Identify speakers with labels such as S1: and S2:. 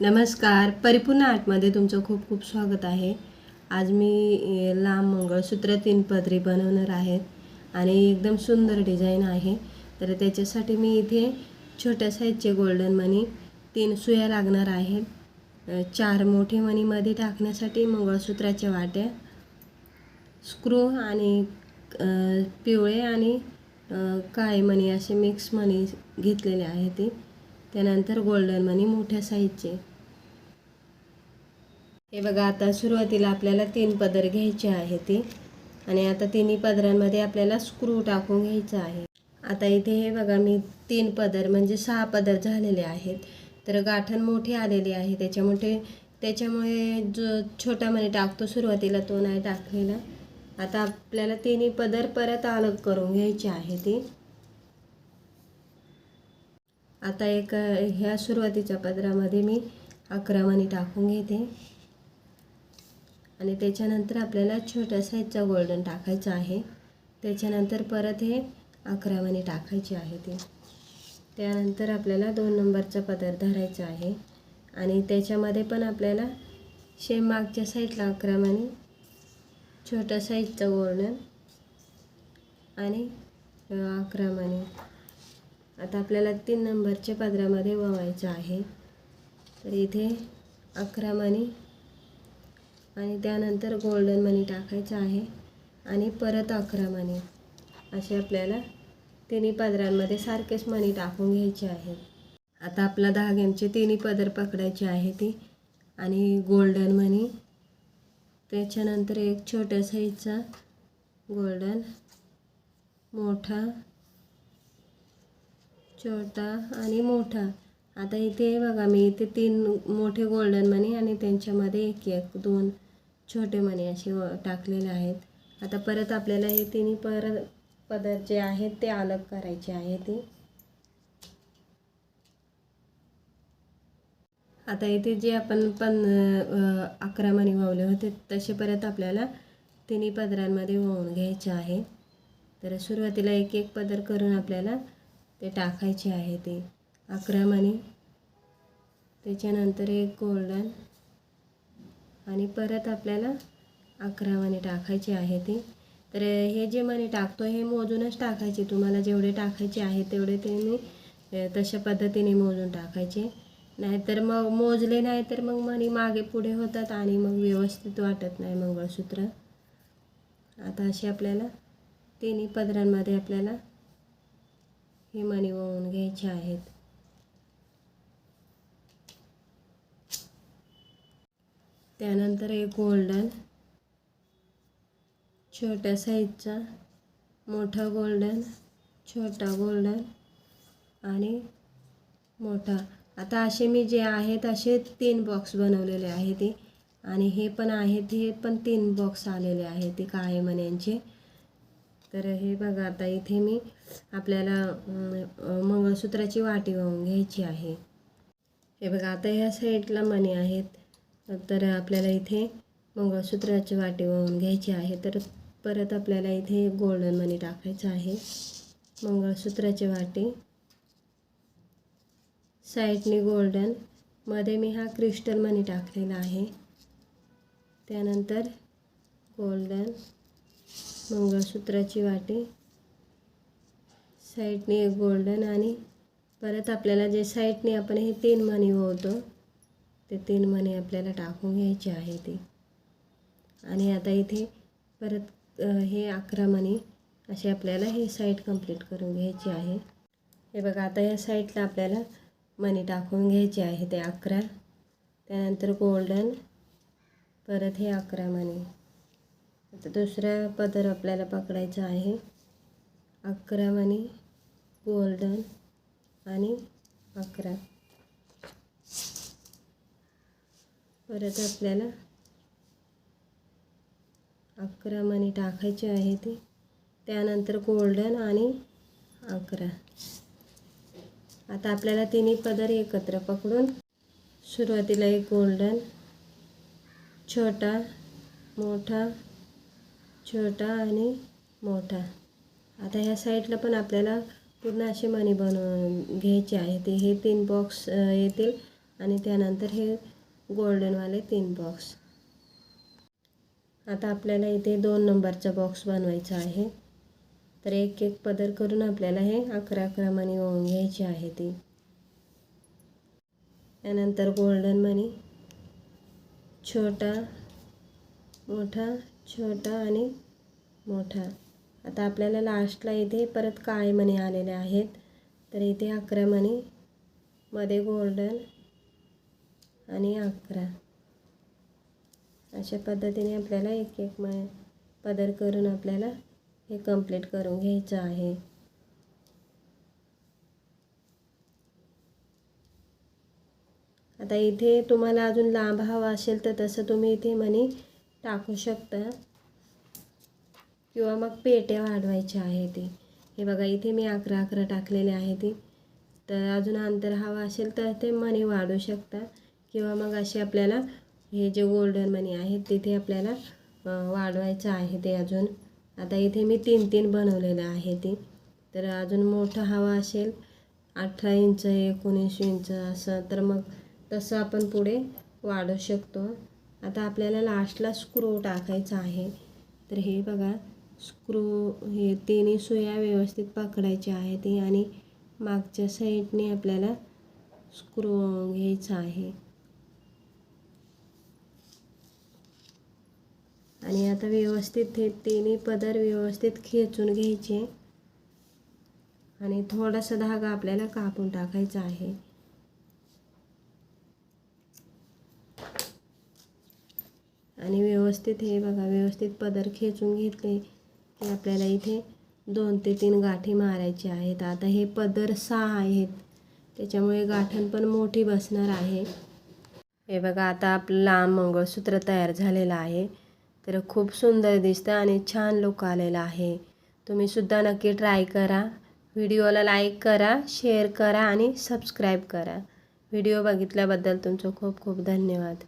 S1: नमस्कार. परिपूर्ण आर्टमध्ये तुमचं खूप खूप स्वागत आहे. आज मी लांब मंगळसूत्र तीन पदरी बनवणार आहेत आणि एकदम सुंदर डिझाईन आहे. तर त्याच्यासाठी मी इथे छोट्या साईजचे गोल्डन मनी तीन सुया लागणार आहेत चार मोठे मनीमध्ये टाकण्यासाठी मंगळसूत्राच्या वाट्या स्क्रू आणि पिवळे आणि काळे मणी असे मिक्स मणी घेतलेले आहे ते. त्यानंतर गोल्डन मनी मोठ्या साईजचे. हे बघा आता सुरुवातीला आपल्याला तीन पदर घ्यायचे आहे ते. आणि आता तिन्ही पदरांमध्ये आपल्याला स्क्रू टाकून घ्यायचं आहे. आता इथे हे बघा मी तीन पदर म्हणजे सहा पदर झालेले आहेत. तर गाठण मोठी आलेली आहे. त्याच्यामुळे त्याच्यामुळे जो छोटा मणी टाकतो सुरुवातीला तो नाही टाकलेला. आता आपल्याला तिन्ही पदर परत अलग करून घ्यायचे आहे ते. आता एक ह्या सुरुवातीच्या पदरामध्ये मी अकरा मणी टाकून घेते. आणि त्याच्यानंतर आपल्याला छोट्या साईजचा गोल्डन टाकायचा आहे. त्याच्यानंतर परत हे अकरा मणी टाकायचे आहे ते. त्यानंतर आपल्याला दोन नंबरचा पदर धरायचा आहे. आणि त्याच्यामध्ये पण आपल्याला शेम मागच्या साईडला अकरा मणी छोट्या साईजचा गोल्डन आणि अ, अकरा मणी आता आपल्याला तीन नंबरच्या पदरामध्ये ववायचं आहे. तर इथे अकरा मणी आणि त्यानंतर गोल्डन मनी टाकायचं आहे आणि परत अकरा मणी. असे आपल्याला तिन्ही पदरांमध्ये सारखेच मणी टाकून घ्यायचे आहेत आता आपला धाग्यांचे तिन्ही पदर पकडायचे आहे ती आणि गोल्डन मनी त्याच्यानंतर एक छोट्या साईजचा गोल्डन मोठा छोटा आणि मोठा. आता इथे बघा मी इथे तीन मोठे गोल्डन मनी आणि त्यांच्यामध्ये एक एक दोन छोटे मनी असे व- टाकलेले आहेत. आता परत आपल्याला हे तिन्ही पर पदर जे आहेत ते अलग करायचे आहे ते आता इथे जे आपण पण अकरा मणी वावले होते तसे परत आपल्याला तिन्ही पदरांमध्ये वाहून घ्यायचे आहे. तर सुरुवातीला एक एक पदर करून आपल्याला ते टाकायचे आहे ते. अकरा मणी त्याच्यानंतर एक गोल्डन आणि परत आपल्याला अकरा मणी टाकायचे आहे ते. तर हे जे मणी टाकतो हे मोजूनच टाकायचे. तुम्हाला जेवढे टाकायचे आहे तेवढे त्यांनी तशा पद्धतीने मोजून टाकायचे. नाहीतर मग मोजले नाही तर मग मणी मागे पुढे होतात आणि मग व्यवस्थित वाटत नाही मंगळसूत्र. आता असे आपल्याला तिन्ही पदरांमध्ये आपल्याला हे मणी वाहून घ्यायचे आहेत. त्यानंतर एक गोल्डन छोट्या साईजचा मोठा गोल्डन छोटा गोल्डन आणि मोठा. आता असे मी जे आहेत असे तीन बॉक्स बनवलेले आहेत ते आणि हे पण आहेत हे पण तीन बॉक्स आलेले आहेत ते काळे मण्यांचे. तर हे बघा आता इथे मी आपल्याला मंगळसूत्राची वाटी वाहून घ्यायची आहे. हे बघा आता ह्या साईडला मणी आहेत. तर आपल्याला इथे मंगळसूत्राची वाटी वाहून घ्यायची आहे. तर परत आपल्याला इथे गोल्डन मनी टाकायचं आहे. मंगळसूत्राची वाटी. साईडने गोल्डन. मध्ये मी हा क्रिस्टल मनी टाकलेला आहे. त्यानंतर गोल्डन. मंगळसूत्राची वाटी. साईडने एक गोल्डन आणि परत आपल्याला जे साईडने आपण हे तीन मणी होतो ते तीन मणी आपल्याला टाकून घ्यायचे आहे ते. आणि आता इथे परत हे अकरा मणी असे आपल्याला हे साईड कंप्लीट करून घ्यायची आहे. हे बघा आता या साईडला आपल्याला मणी टाकून घ्यायचे आहे ते अकरा. त्यानंतर गोल्डन परत हे अकरा मणी. आता दुसरा पदर आपल्याला पकडायचा आहे. अकरा आणि गोल्डन आणि अकरा. परत आपल्याला अकरा मणी टाकायचे आहे ते. त्यानंतर गोल्डन आणि अकरा. आता आपल्याला तिन्ही पदर एकत्र पकडून सुरुवातीला एक गोल्डन छोटा मोठा छोटा आणि मोठा. आता ह्या साईडला पण आपल्याला पूर्ण असे मणी बनवून घ्यायचे आहे. ते हे तीन बॉक्स येतील आणि त्यानंतर हे गोल्डनवाले तीन बॉक्स आता आपल्याला इथे दोन नंबरचा बॉक्स बनवायचा आहे. तर एक एक पदर करून आपल्याला हे अकरा अकरा मणी ओवून घ्यायची आहे ती. त्यानंतर गोल्डन मणी छोटा मोठा छोटा आणि मोठा. आता आपल्याला लास्टला इथे परत काळे मणी आलेले आहेत? तर इथे अकरा मणी मध्ये गोल्डन आणि अकरा. अशा पद्धतीने आपल्याला एक एक म पदर करून आपल्याला हे कंप्लीट करून घ्यायचं आहे. आता इथे तुम्हाला अजून लांब हवा असेल तर तसं तुम्ही इथे मनी टाकू शकता. किंवा मग पेट्या वाढवायच्या आहे ते. हे बघा इथे मी अकरा अकरा टाकलेले आहे ती. तर अजून अंतर हवा असेल तर ते मनी वाढू शकता. किंवा मग असे आपल्याला हे जे गोल्डन मनी आहेत तिथे आपल्याला वाढवायचं आहे ते अजून. आता इथे मी तीन तीन बनवलेलं आहे ते. तर अजून मोठं हवा असेल अठरा इंच एकोणीस इंच असं तर मग तसं आपण पुढे वाढू शकतो. आता आपल्याला लास्टला स्क्रू टाकायचा आहे. तर हे बघा स्क्रू हे तिन्ही सुया व्यवस्थित पकडायच्या आहेत आणि मागच्या साईडने आपल्याला स्क्रू घ्यायचा आहे. आणि आता व्यवस्थित हे तिन्ही पदर व्यवस्थित खेचून घ्यायचे. आणि थोडासा धागा आपल्याला कापून टाकायचा आहे. आणि व्यवस्थित हे बघा व्यवस्थित पदर खेचून घेतले की आपल्याला इथे दोन ते तीन गाठी मारायची आहेत. आता हे पदर सहा आहेत. त्याच्यामुळे गाठण पण मोठी बसणार आहे. हे बघा आता आपलं लांब मंगळसूत्र तयार झालेलं आहे. तर खूप सुंदर दिसतं आणि छान लुक आलेला आहे. तुम्हीसुद्धा नक्की ट्राय करा. व्हिडिओला लाईक करा शेअर करा आणि सबस्क्राईब करा. व्हिडिओ बघितल्याबद्दल तुमचं खूप खूप धन्यवाद.